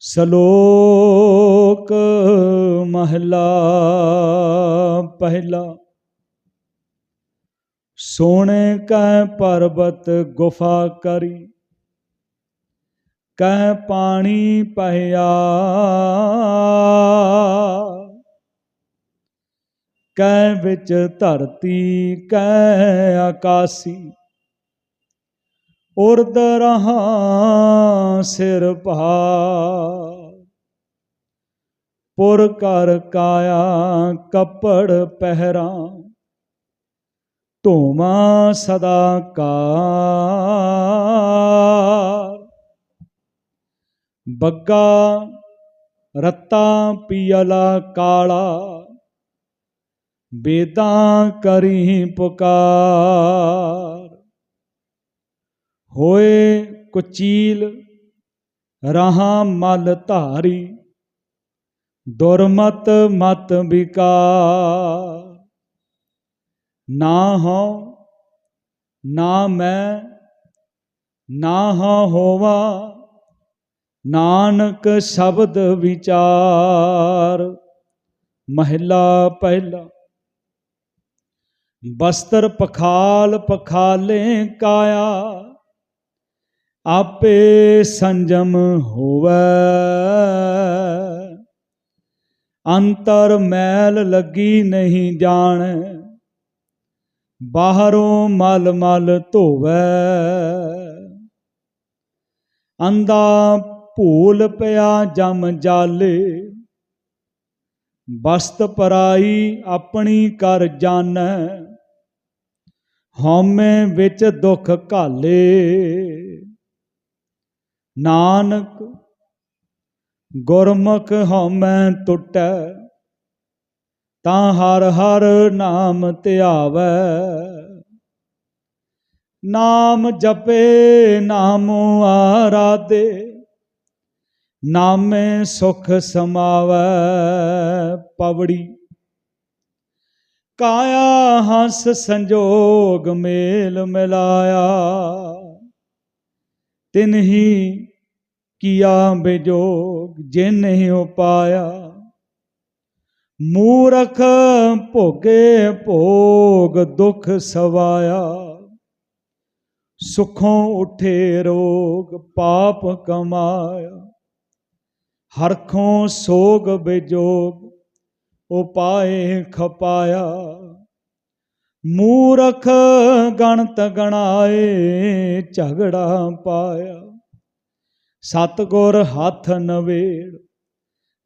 ਸ਼ਲੋਕ ਮਹਲਾ ਪਹਿਲਾ। ਸੋਹਣੇ ਕੈ ਪਰਬਤ ਗੁਫਾ ਕਰੀ ਕੈ ਪਾਣੀ ਪਹਿਆ ਕੈ ਵਿੱਚ ਧਰਤੀ ਕੈ ਆਕਾਸੀ। ਉਰਦ ਰਹਾ ਸਿਰ ਭਾਰ। ਪੁਰ ਕਰ ਕਾਇਆ ਕੱਪੜ ਪਹਿਰਾ। ਧੋਮਾ ਸਦਾ ਕਾਰ। ਬੱਗਾ ਰੱਤਾ ਪੀਲਾ ਕਾਲਾ। ਬੇਦਾਂ ਕਰੀ ਪੁਕਾਰ। ਹੋਏ ਕੁਚੀਲ, ਰਹਾ ਮਲ ਧਾਰੀ, ਦੁਰਮਤ ਮਤ ਵਿਕਾਰ। ਨਾ ਹੋ ਨਾ ਮੈਂ, ਨਾ ਹਾਂ ਹੋਵਾ, ਨਾਨਕ ਸ਼ਬਦ ਵਿਚਾਰ। ਮਹਿਲਾ ਪਹਿਲਾ, ਬਸਤਰ ਪਖਾਲ ਪਖਾਲੇ ਕਾਇਆ। ਆਪੇ ਸੰਜਮ ਹੋਵੇ। ਅੰਤਰ ਮੈਲ ਲੱਗੀ ਨਹੀਂ ਜਾਣ, ਬਾਹਰੋਂ ਮਲ ਮਲ ਧੋਵੇ। ਅੰਦਾ ਭੂਲ ਪਿਆ ਜਮ ਜਾਲੇ, ਬਸਤ ਪਰਾਈ ਆਪਣੀ ਕਰ ਜਾਣ ਹਉਮੈ ਵਿੱਚ ਦੁੱਖ ਘਾਲੇ। ਨਾਨਕ, ਗੁਰਮੁਖ ਹਉਮੈ ਟੁੱਟੈ, ਤਾਂ ਹਰ ਹਰ ਨਾਮ ਧਿਆਵੈ। ਨਾਮ ਜਪੇ, ਨਾਮੋ ਆਰਾਧੇ, ਨਾਮੇ ਸੁਖ ਸਮਾਵੈ ਪਵੜੀ। ਕਾਇਆ ਹੰਸ ਸੰਜੋਗ ਮੇਲ ਮਿਲਾਇਆ, ਤਿਨਹੀ ਕੀਆ ਬਿਜੋਗ ਜਿਨ ਹੀ ਉਪਾਇਆ ਮੂਰਖ ਭੋਗੇ ਭੋਗ ਦੁਖ ਸਵਾਇਆ। ਸੁਖੋਂ ਉਠੇ ਰੋਗ ਪਾਪ ਕਮਾਇਆ। ਹਰਖੋਂ ਸੋਗ ਬਿਜੋਗ ਉਪਾਏ ਖਪਾਇਆ। ਮੂਰਖ ਗਣਤ ਗਣਾਏ ਝਗੜਾ ਪਾਇਆ। ਸਤਗੁਰ ਹੱਥ ਨਵੇੜ,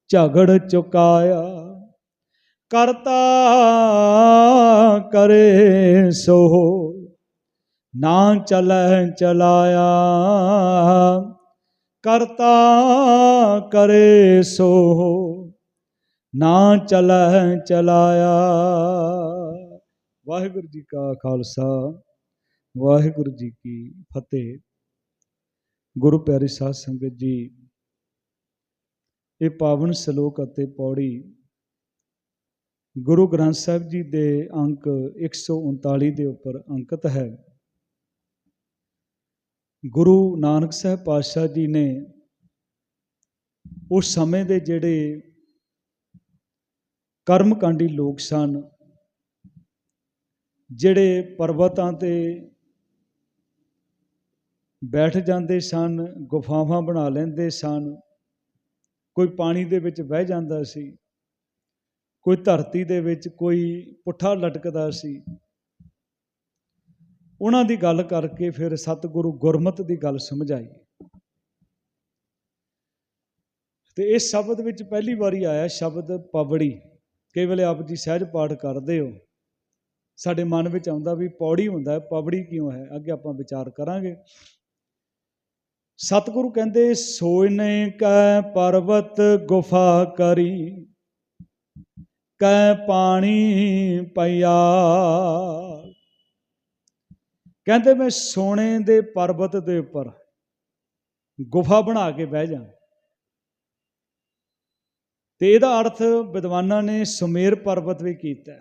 ਝਗੜ ਚੁਕਾਇਆ। ਕਰਤਾ ਕਰੇ ਸੋ ਨਾ ਚਲੈ ਚਲਾਇਆ। ਕਰਤਾ ਕਰੇ ਸੋ ਨਾ ਚਲੈ ਚਲਾਇਆ। ਵਾਹਿਗੁਰੂ ਜੀ ਕਾ ਖਾਲਸਾ, ਵਾਹਿਗੁਰੂ ਜੀ ਕੀ ਫਤਿਹ। ਗੁਰੂ ਪਿਆਰੀ ਸਾਧ ਸੰਗਤ ਜੀ, ਇਹ ਪਾਵਨ ਸ਼ਲੋਕ ਅਤੇ ਪੌੜੀ ਗੁਰੂ ਗ੍ਰੰਥ ਸਾਹਿਬ ਜੀ ਦੇ ਅੰਕ 139 ਦੇ ਉੱਪਰ ਅੰਕਿਤ ਹੈ। ਗੁਰੂ ਨਾਨਕ ਸਾਹਿਬ ਪਾਤਸ਼ਾਹ ਜੀ ਨੇ ਉਸ ਸਮੇਂ ਦੇ ਜਿਹੜੇ ਕਰਮਕਾਂਡੀ ਲੋਕ ਸਨ, ਜਿਹੜੇ ਪਰਬਤਾਂ ਤੇ ਬੈਠ ਜਾਂਦੇ ਸਨ, ਗੁਫਾਵਾਂ ਬਣਾ ਲੈਂਦੇ ਸਨ। ਕੋਈ ਪਾਣੀ ਦੇ ਵਿੱਚ ਬਹਿ ਜਾਂਦਾ ਸੀ, ਕੋਈ ਧਰਤੀ ਦੇ ਵਿੱਚ ਕੋਈ ਪੁੱਠਾ ਲਟਕਦਾ ਸੀ। ਉਹਨਾਂ ਦੀ ਗੱਲ ਕਰਕੇ ਫਿਰ ਸਤਿਗੁਰੂ ਗੁਰਮਤ ਦੀ ਗੱਲ ਸਮਝਾਈ। ਤੇ ਇਸ ਸ਼ਬਦ ਵਿੱਚ ਪਹਿਲੀ ਵਾਰੀ ਆਇਆ ਸ਼ਬਦ ਪਵੜੀ। ਕਈ ਵੇਲੇ ਆਪ ਜੀ ਸਹਿਜ ਪਾਠ ਕਰਦੇ ਹੋ। ਸਾਡੇ ਮਨ ਵਿੱਚ ਆਉਂਦਾ ਵੀ ਪੌੜੀ ਹੁੰਦਾ ਹੈ ਪਵੜੀ ਕਿਉਂ ਹੈ? ਅੱਗੇ ਆਪਾਂ ਵਿਚਾਰ ਕਰਾਂਗੇ। ਸਤਿਗੁਰੂ ਕਹਿੰਦੇ, ਸੋਇਨੇ ਕੈ ਪਰਬਤ ਗੁਫਾ ਕਰੀ, ਕੈ ਪਾਣੀ ਪਿਆ ਕਹਿੰਦੇ, ਮੈਂ ਸੋਨੇ ਦੇ ਪਰਬਤ ਦੇ ਉੱਪਰ ਗੁਫਾ ਬਣਾ ਕੇ ਬਹਿ ਜਾ। ਤੇ ਇਹਦਾ ਅਰਥ ਵਿਦਵਾਨਾਂ ਨੇ ਸੁਮੇਰ ਪਰਬਤ ਵੀ ਕੀਤਾ।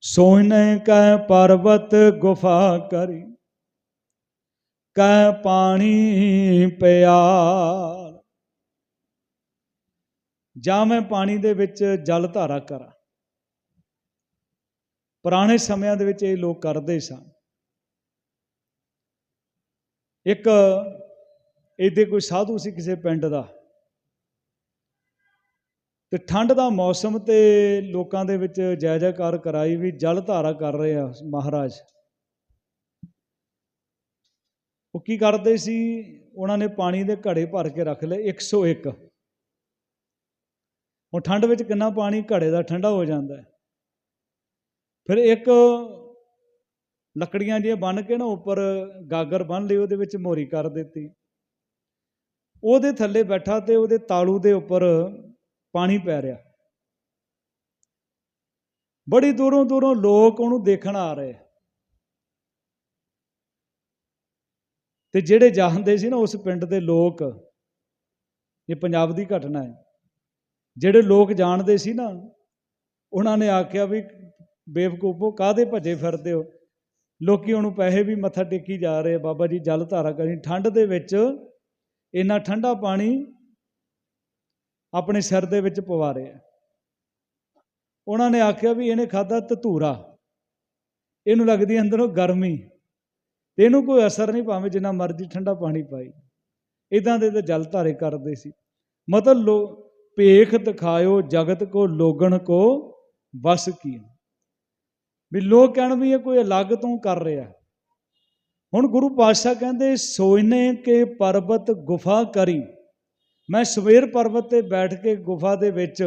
ਸੋਹਣੇ ਕੈ ਪਰਬਤ ਗੁਫਾ ਕਰੀ। ਕੈ ਪਾਣੀ ਪਿਆਰ ਜਾਂ ਮੈਂ ਪਾਣੀ ਦੇ ਵਿੱਚ ਜਲ ਧਾਰਾ ਕਰਾਂ। ਪੁਰਾਣੇ ਸਮਿਆਂ ਦੇ ਵਿੱਚ ਇਹ ਲੋਕ ਕਰਦੇ ਸਨ। ਇੱਕ ਇਹਦੇ ਕੋਈ ਸਾਧੂ ਸੀ ਕਿਸੇ ਪਿੰਡ ਦਾ। ਤੇ ਠੰਡ ਦਾ ਮੌਸਮ ਤੇ ਲੋਕਾਂ ਦੇ ਵਿੱਚ ਜੈ ਜੈਕਾਰ ਕਰਾਈ ਵੀ ਜਲ ਧਾਰਾ ਕਰ ਰਹੇ ਆ ਮਹਾਰਾਜ। ਉਹ ਕੀ ਕਰਦੇ ਸੀ? ਉਹਨਾਂ ਨੇ ਪਾਣੀ ਦੇ ਘੜੇ ਭਰ ਕੇ ਰੱਖ ਲਏ 101 ਹੁਣ ਠੰਡ ਵਿੱਚ ਕਿੰਨਾ ਪਾਣੀ ਘੜੇ ਦਾ ਠੰਡਾ ਹੋ ਜਾਂਦਾ ਹੈ? ਫਿਰ ਇੱਕ ਲੱਕੜੀਆਂ ਜਿਹੀਆਂ ਬੰਨ ਕੇ ਨਾ ਉੱਪਰ ਗਾਗਰ ਬੰਨ ਲਈ, ਉਹਦੇ ਵਿੱਚ ਮੋਰੀ ਕਰ ਦਿੱਤੀ। ਉਹਦੇ ਥੱਲੇ ਬੈਠਾ ਤੇ ਉਹਦੇ ਤਾਲੂ ਦੇ ਉੱਪਰ ਪਾਣੀ ਪੈ ਰਿਹਾ। ਬੜੀ ਦੂਰੋਂ ਦੂਰੋਂ ਲੋਕ ਉਹਨੂੰ ਦੇਖਣ ਆ ਰਹੇ। ਤੇ ਜਿਹੜੇ ਜਾਣਦੇ ਸੀ ਨਾ ਉਸ ਪਿੰਡ ਦੇ ਲੋਕ, ਇਹ ਪੰਜਾਬ ਦੀ ਘਟਨਾ ਹੈ। ਜਿਹੜੇ ਲੋਕ ਜਾਣਦੇ ਸੀ ਨਾ, ਉਹਨਾਂ ਨੇ ਆਖਿਆ ਵੀ ਬੇਵਕੂਫੋ ਕਾਦੇ ਭੱਜੇ ਫਿਰਦੇ ਹੋ? ਲੋਕੀ ਉਹਨੂੰ ਪੈਸੇ ਵੀ ਮੱਥਾ ਟੇਕੀ ਜਾ ਰਹੇ ਬਾਬਾ ਜੀ ਜਲ ਧਾਰਾ ਕਰੀ। ਠੰਡ ਦੇ ਵਿੱਚ ਇੰਨਾ ਠੰਡਾ ਪਾਣੀ ਆਪਣੇ ਸਿਰ ਦੇ ਵਿੱਚ ਪਵਾ ਰਹੇ ਰਿਹਾ ਉਹਨਾਂ ਨੇ ਆਖਿਆ ਵੀ ਇਹਨੇ ਖਾਦਾ ਧਤੂਰਾ। ਇਹਨੂੰ ਲੱਗਦੀ ਅੰਦਰੋਂ ਗਰਮੀ। ਤੇ ਇਹਨੂੰ ਕੋਈ ਅਸਰ ਨਹੀਂ ਭਾਵੇਂ ਜਿੰਨਾ ਮਰਜ਼ੀ ਠੰਡਾ ਪਾਣੀ ਪਾਈ। ਇਦਾਂ ਦੇ ਤਾਂ ਜਲ ਧਾਰੇ ਕਰਦੇ ਸੀ। ਮਤਲਬ ਲੋ, ਭੇਖ ਦਿਖਾਇਓ ਜਗਤ ਕੋ, ਲੋਗਣ ਕੋ ਬਸ ਕੀ ਵੀ ਲੋਕ ਕਹਿਣ ਵੀ ਇਹ ਕੋਈ ਅਲੱਗ ਤੋਂ ਕਰ ਰਿਹਾ ਹੁਣ ਗੁਰੂ ਪਾਤਸ਼ਾਹ ਕਹਿੰਦੇ, ਸੋਇਨੇ ਕੇ ਪਰਬਤ ਗੁਫਾ ਕਰੀ। ਮੈਂ ਸਵੇਰ ਪਰਬਤ ਤੇ ਬੈਠ ਕੇ ਗੁਫਾ ਦੇ ਵਿੱਚ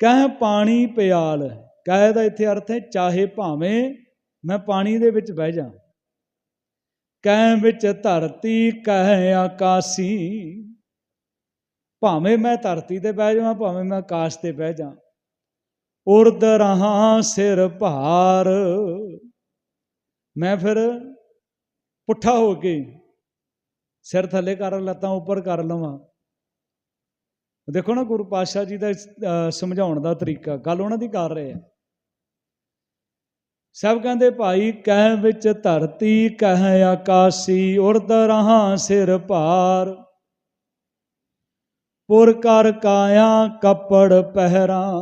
ਕਹਿ, ਪਾਣੀ ਪਿਆਲ ਕਹਿ ਦਾ ਇੱਥੇ ਅਰਥ ਹੈ, ਚਾਹੇ ਭਾਵੇਂ ਮੈਂ ਪਾਣੀ ਦੇ ਵਿੱਚ ਬਹਿ ਜਾ। ਕਹਿ ਵਿੱਚ ਧਰਤੀ ਕਹਿ ਆਕਾਸੀ। ਭਾਵੇਂ ਮੈਂ ਧਰਤੀ ਤੇ ਬਹਿ ਜਾਵਾਂ ਭਾਵੇਂ ਮੈਂ ਆਕਾਸ਼ ਤੇ ਬਹਿ ਜਾ। ਉਰਦ ਰਹਾ ਸਿਰ ਭਾਰ। ਮੈਂ ਫਿਰ ਪੁੱਠਾ ਹੋ ਕੇ ਸਿਰ ਥੱਲੇ ਕਰ ਲੱਤਾਂ ਉੱਪਰ ਕਰ ਲਵਾਂ। ਦੇਖੋ ਨਾ ਗੁਰੂ ਪਾਤਸ਼ਾਹ ਜੀ ਦਾ ਅਹ, ਸਮਝਾਉਣ ਦਾ ਤਰੀਕਾ ਗੱਲ ਉਹਨਾਂ ਦੀ ਕਰ ਰਹੇ ਆ। ਸਭ ਕਹਿੰਦੇ ਭਾਈ ਕਹਿ ਵਿੱਚ ਧਰਤੀ ਕਹਿ ਆਕਾਸੀ ਉਰਦ ਰਹਾ ਸਿਰ ਭਾਰ। ਪੁਰ ਕਰ ਕਾਇਆ ਕੱਪੜ ਪਹਿਰਾ।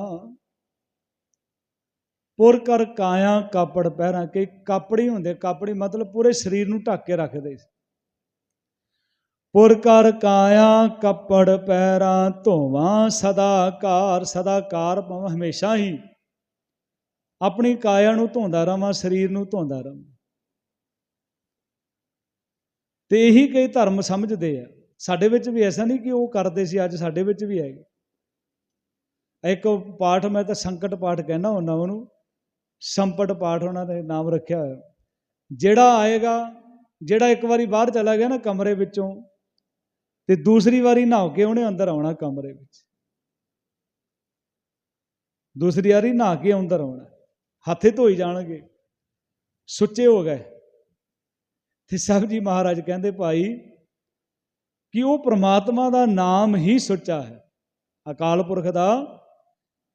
ਪੁਰ ਕਰ ਕਾਇਆ ਕੱਪੜ ਪਹਿਰਾ, ਕਿ ਕਾਪੜੀ ਹੁੰਦੇ, ਕਾਪੜੀ ਮਤਲਬ ਪੂਰੇ ਸਰੀਰ ਨੂੰ ਢੱਕ ਕੇ ਰੱਖਦੇ ਸੀ। ਪੁਰ ਕਰ ਕਾਇਆ ਕੱਪੜ ਪਹਿਰਾ, ਧੋਵਾਂ ਸਦਾਕਾਰ ਸਦਾਕਾਰ ਭਾਵੇਂ ਹਮੇਸ਼ਾ ਹੀ ਆਪਣੀ ਕਾਇਆ ਨੂੰ ਧੋਂਦਾ ਰਵਾਂ, ਸਰੀਰ ਨੂੰ ਧੋਂਦਾ ਰਵਾਂ। ਤੇ ਇਹੀ ਕਈ ਧਰਮ ਸਮਝਦੇ ਆ। ਸਾਡੇ ਵਿੱਚ ਵੀ ਐਸਾ ਨਹੀਂ ਕਿ ਉਹ ਕਰਦੇ ਸੀ, ਅੱਜ ਸਾਡੇ ਵਿੱਚ ਵੀ ਹੈਗੇ। ਇੱਕ ਪਾਠ ਮੈਂ ਤਾਂ ਸੰਕਟ ਪਾਠ ਕਹਿੰਦਾ ਹੁੰਦਾ ਉਹਨੂੰ, ਸੰਪਟ ਪਾਠ ਉਹਨਾਂ ਨੇ ਨਾਮ ਰੱਖਿਆ ਹੋਇਆ। ਜਿਹੜਾ ਆਏਗਾ, ਜਿਹੜਾ ਇੱਕ ਵਾਰੀ ਬਾਹਰ ਚਲਾ ਗਿਆ ਨਾ ਕਮਰੇ ਵਿੱਚੋਂ, ਤੇ ਦੂਸਰੀ ਵਾਰੀ ਨਹਾ ਕੇ ਉਹਨੇ ਅੰਦਰ ਆਉਣਾ ਕਮਰੇ ਵਿੱਚ। ਦੂਸਰੀ ਵਾਰੀ ਨਹਾ ਕੇ ਅੰਦਰ ਆਉਣਾ। ਹੱਥੇ ਧੋਈ ਜਾਣਗੇ। ਸੁੱਚੇ ਹੋ ਗਏ। ਤੇ ਸਾਹਿਬ ਜੀ ਮਹਾਰਾਜ ਕਹਿੰਦੇ, ਭਾਈ, ਕਿ ਉਹ ਪ੍ਰਮਾਤਮਾ ਦਾ ਨਾਮ ਹੀ ਸੁੱਚਾ ਹੈ। ਅਕਾਲ ਪੁਰਖ ਦਾ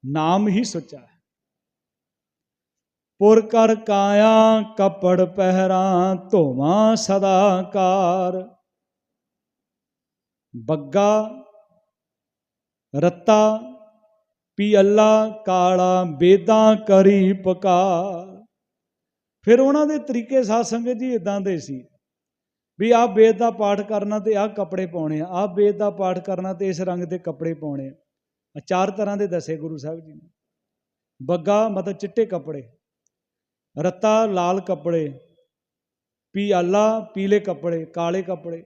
ਨਾਮ ਹੀ ਸੁੱਚਾ ਹੈ। ਪੁਰ ਕਰ ਕਾਇਆ ਕਪੜ ਪਹਿਰਾ, ਧੋਵਾਂ ਸਦਾਕਾਰ ਬੱਗਾ, ਰੱਤਾ ਪੀ ਅੱਲਾ ਕਾਲਾ ਬੇਦਾਂ ਕਰੀ ਪਕਾਰ। ਫਿਰ ਉਹਨਾਂ ਦੇ ਤਰੀਕੇ ਸਾਧ ਸੰਗਤ ਜੀ ਇਦਾਂ ਦੇ ਸੀ ਵੀ ਆਹ ਬੇਦ ਦਾ ਪਾਠ ਕਰਨਾ ਤੇ ਆਹ ਕੱਪੜੇ ਪਾਉਣੇ ਆ, ਆਹ ਬੇਦ ਦਾ ਪਾਠ ਕਰਨਾ ਤੇ ਇਸ ਰੰਗ ਦੇ ਕੱਪੜੇ ਪਾਉਣੇ ਆ। ਆਹ ਚਾਰ ਤਰ੍ਹਾਂ ਦੇ ਦੱਸੇ ਗੁਰੂ ਸਾਹਿਬ ਜੀ ਨੇ। ਬੱਗਾ ਮਤਲਬ ਚਿੱਟੇ ਕੱਪੜੇ, ਰੱਤਾ ਲਾਲ ਕੱਪੜੇ ਪਿਆਲਾ ਪੀਲੇ ਕੱਪੜੇ, ਕਾਲੇ ਕੱਪੜੇ,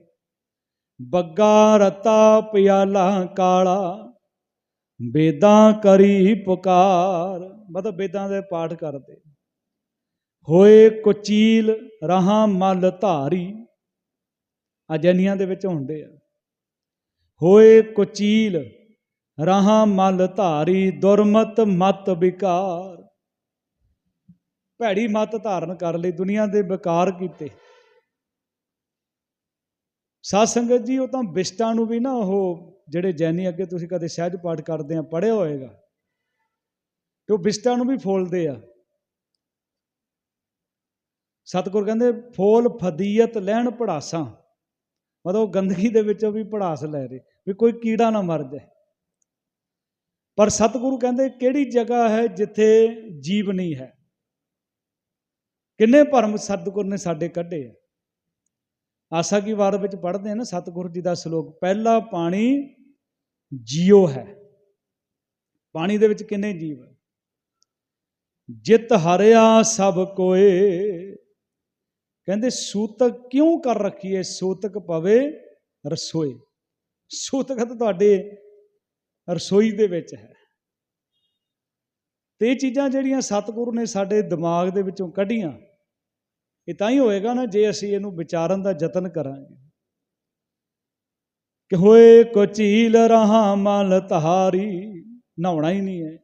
ਬੱਗਾ, ਰੱਤਾ ਪਿਆਲਾ ਕਾਲਾ। ਬੇਦਾਂ ਕਰੀ ਪੁਕਾਰ। ਮਤਲਬ ਬੇਦਾਂ ਦੇ ਪਾਠ ਕਰਦੇ। ਹੋਏ ਕੁਚੀਲ ਰਹਾ ਮਲ ਧਾਰੀ। ਆ ਦੇ ਵਿੱਚ ਹੁੰਦੇ ਆ। ਹੋਏ ਕੁਚੀਲ ਰਹਾ ਮਲ ਧਾਰੀ, ਦੁਰਮਤ ਮਤ ਵਿਕਾਰ। ਭੈੜੀ ਮਤ ਧਾਰਨ ਕਰ ਲਈ, ਦੁਨੀਆ ਦੇ ਵਿਕਾਰ ਕੀਤੇ। ਸਾਧ ਸੰਗਤ ਜੀ, ਉਹ ਤਾਂ ਬਿਸ਼ਟਾਂ ਨੂੰ ਵੀ ਨਾ ਉਹ ਜਿਹੜੇ ਜੈਨੀ ਅੱਗੇ ਤੁਸੀਂ ਕਦੇ ਸਹਿਜ ਪਾਠ ਕਰਦੇ ਆ ਪੜਿਆ ਹੋਏਗਾ। ਤੇ ਉਹ ਬਿਸ਼ਟਾਂ ਨੂੰ ਵੀ ਫੋਲਦੇ ਆ। ਸਤਿਗੁਰ ਕਹਿੰਦੇ, ਫੋਲ ਫਦੀਅਤ ਲੈਣ ਪੜਾਸਾਂ ਮਤਲਬ ਉਹ ਗੰਦਗੀ ਦੇ ਵਿੱਚੋਂ ਵੀ ਪੜਾਸ ਲੈ ਰਹੇ, ਵੀ ਕੋਈ ਕੀੜਾ ਨਾ ਮਰ ਜਾਏ। ਪਰ ਸਤਿਗੁਰੂ ਕਹਿੰਦੇ, ਕਿਹੜੀ ਜਗ੍ਹਾ ਹੈ ਜਿੱਥੇ ਜੀਵ ਨਹੀਂ ਹੈ? ਕਿੰਨੇ ਭਰਮ ਸਤਿਗੁਰ ਨੇ ਸਾਡੇ ਕੱਢੇ ਆ। ਆਸਾ ਕੀ ਵਾਰ ਵਿੱਚ ਪੜ੍ਹਦੇ ਆ ਨਾ, ਸਤਿਗੁਰੂ ਜੀ ਦਾ ਸ਼ਲੋਕ, ਪਹਿਲਾ ਪਾਣੀ ਜੀਉ ਹੈ। ਪਾਣੀ ਦੇ ਵਿੱਚ ਕਿੰਨੇ ਜੀਵ ਹੈ? ਜਿਤ ਹਰਿਆ ਸਭ ਕੋਏ। ਕਹਿੰਦੇ ਸੂਤਕ ਕਿਉਂ ਕਰ ਰੱਖੀਏ? ਸੂਤਕ ਪਵੇ ਰਸੋਈ। ਸੂਤਕ ਤਾਂ ਤੁਹਾਡੇ ਰਸੋਈ ਦੇ ਵਿੱਚ ਹੈ। ਤੇ ਇਹ ਚੀਜ਼ਾਂ ਜਿਹੜੀਆਂ ਸਤਿਗੁਰੂ ਨੇ ਸਾਡੇ ਦਿਮਾਗ ਦੇ ਵਿੱਚੋਂ ਕੱਢੀਆਂ ਇਹ ਤਾਂ ਹੀ ਹੋਏਗਾ ਨਾ ਜੇ ਅਸੀਂ ਇਹਨੂੰ ਵਿਚਾਰਨ ਦਾ ਯਤਨ ਕਰਾਂਗੇ। ਕਿ ਹੋਏ ਕੋ ਝੀਲ ਰਹਾ ਮਲ ਤਹਾਰੀ, ਨਹਾਉਣਾ ਹੀ ਨਹੀਂ ਹੈ।